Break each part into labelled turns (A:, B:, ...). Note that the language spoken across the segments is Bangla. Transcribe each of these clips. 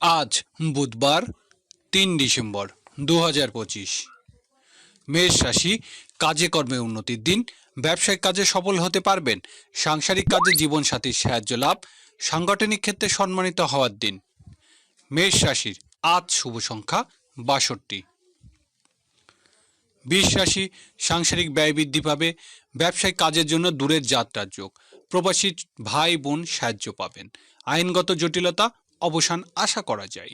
A: আজ বুধবার, তিন ডিসেম্বর দু হাজার পঁচিশ। মেষ রাশি কাজে কর্মে উন্নতির দিন, ব্যবসায়িক কাজে সফল হতে পারবেন, সাংসারিক কাজে জীবনসাথীর সাহায্য লাভ, সাংগঠনিক ক্ষেত্রে সম্মানিত হওয়ার দিন। মেষ রাশির আজ শুভ সংখ্যা বাষট্টি। বিশ রাশি সাংসারিক ব্যয় বৃদ্ধি পাবে, ব্যবসায়িক কাজের জন্য দূরের যাত্রার যোগ, প্রবাসী ভাই বোন সাহায্য পাবেন। আইনগত জটিলতা অবসান আশা করা যায়।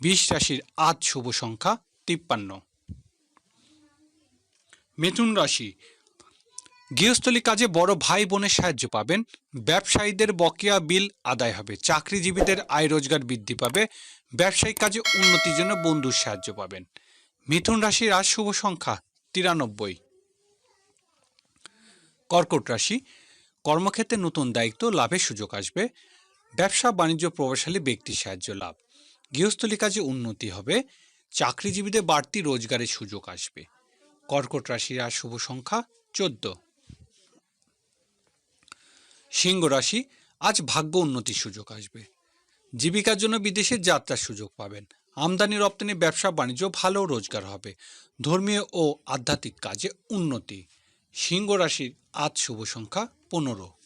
A: বিশ রাশির আজ শুভ সংখ্যা তিপ্পান্ন। মিথুন রাশি, গৃহস্থলী কাজে বড় ভাই বোনের সাহায্য পাবেন, ব্যবসায়ীদের বকেয়া বিল আদায় হবে, চাকরিজীবীদের আয় রোজগার বৃদ্ধি পাবে, ব্যবসায়িক কাজে উন্নতির জন্য বন্ধুর সাহায্য পাবেন। মিথুন রাশির আজ শুভ সংখ্যা তিরানব্বই। কর্কট রাশি, কর্মক্ষেত্রে নতুন দায়িত্ব, লাভের সুযোগ আসবে ব্যবসা বাণিজ্য প্রভাবশালী ব্যক্তির সাহায্য লাভ। গৃহস্থলী কাজে উন্নতি হবে, চাকরিজীবীদের বাড়তি রোজগারের সুযোগ আসবে। কর্কট রাশির আর শুভ সংখ্যা চোদ্দ। সিংহ রাশি, আজ ভাগ্য উন্নতির সুযোগ আসবে। জীবিকার জন্য বিদেশে যাত্রার সুযোগ পাবেন। আমদানি রপ্তানি, ব্যবসা বাণিজ্য ভালো রোজগার হবে। ধর্মীয় ও আধ্যাত্মিক কাজে উন্নতি। সিংহ রাশির আজ শুভ সংখ্যা পনেরো।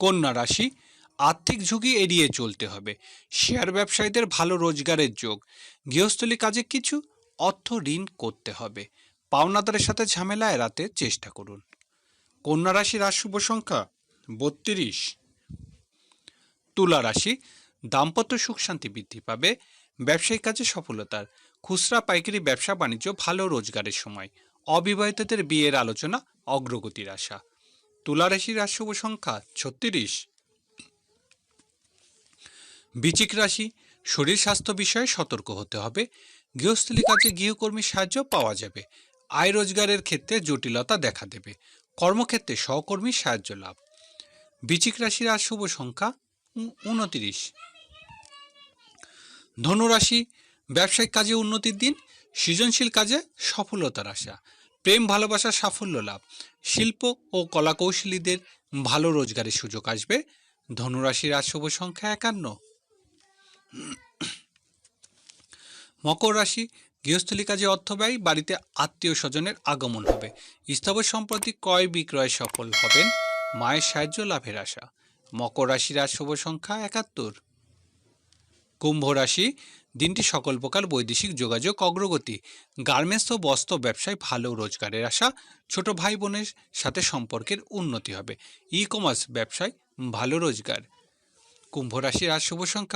A: কন্যা রাশি, আর্থিক ঝুঁকি এড়িয়ে চলতে হবে। শেয়ার ব্যবসায়ীদের ভালো রোজগারের যোগ। গৃহস্থলী কাজে কিছু অর্থ ঋণ করতে হবে। পাওনাদারের সাথে ঝামেলা এড়াতে চেষ্টা করুন। কন্যা রাশির আজ শুভ সংখ্যা বত্রিশ। তুলা রাশি, দাম্পত্য সুখ শান্তি বৃদ্ধি পাবে। ব্যবসায়িক কাজে সফলতার। খুচরা, পাইকারি ব্যবসা, বাণিজ্য, ভালো রোজগারের সময়। অবিবাহিতদের বিয়ের আলোচনা, অগ্রগতির আশা। তুলা রাশির আজ শুভ সংখ্যা ছত্রিশ। বিচিক রাশি, শরীর স্বাস্থ্য বিষয়ে সতর্ক হতে হবে। গৃহস্থলী কাজে গৃহকর্মীর সাহায্য পাওয়া যাবে। আয় রোজগারের ক্ষেত্রে জটিলতা দেখা দেবে। কর্মক্ষেত্রে সহকর্মীর সাহায্য লাভ। বিচিক রাশির আজ শুভ সংখ্যা উনতিরিশ। ধনুরাশি, ব্যবসায়িক কাজে উন্নতির দিন, সৃজনশীল কাজে সফলতার আশা। প্রেম ভালোবাসার সাফল্য লাভ। শিল্প ও কলাকৌশলীদের ভালো রোজগারের সুযোগ আসবে। ধনুরাশির আজ শুভ সংখ্যা একান্ন। মকর রাশি গৃহস্থলী কাজে অর্থ ব্যয় বাড়িতে আত্মীয় স্বজনের আগমন হবে। স্থাবর সম্পত্তি ক্রয় বিক্রয় সফল হবেন। মায়ের সাহায্য, লাভের আশা। মকর রাশির আজ শুভ সংখ্যা একাত্তর। কুম্ভ রাশি দিনটি সকল প্রকার বৈদেশিক যোগাযোগ, অগ্রগতি, গার্মেন্টস ও বস্ত্র ব্যবসায় ভালো রোজগারের আশা ছোট ভাই বোনের সাথে সম্পর্কের উন্নতি হবে। ই কমার্স ব্যবসায় ভালো রোজগার। কুম্ভ রাশির আজ শুভ সংখ্যা।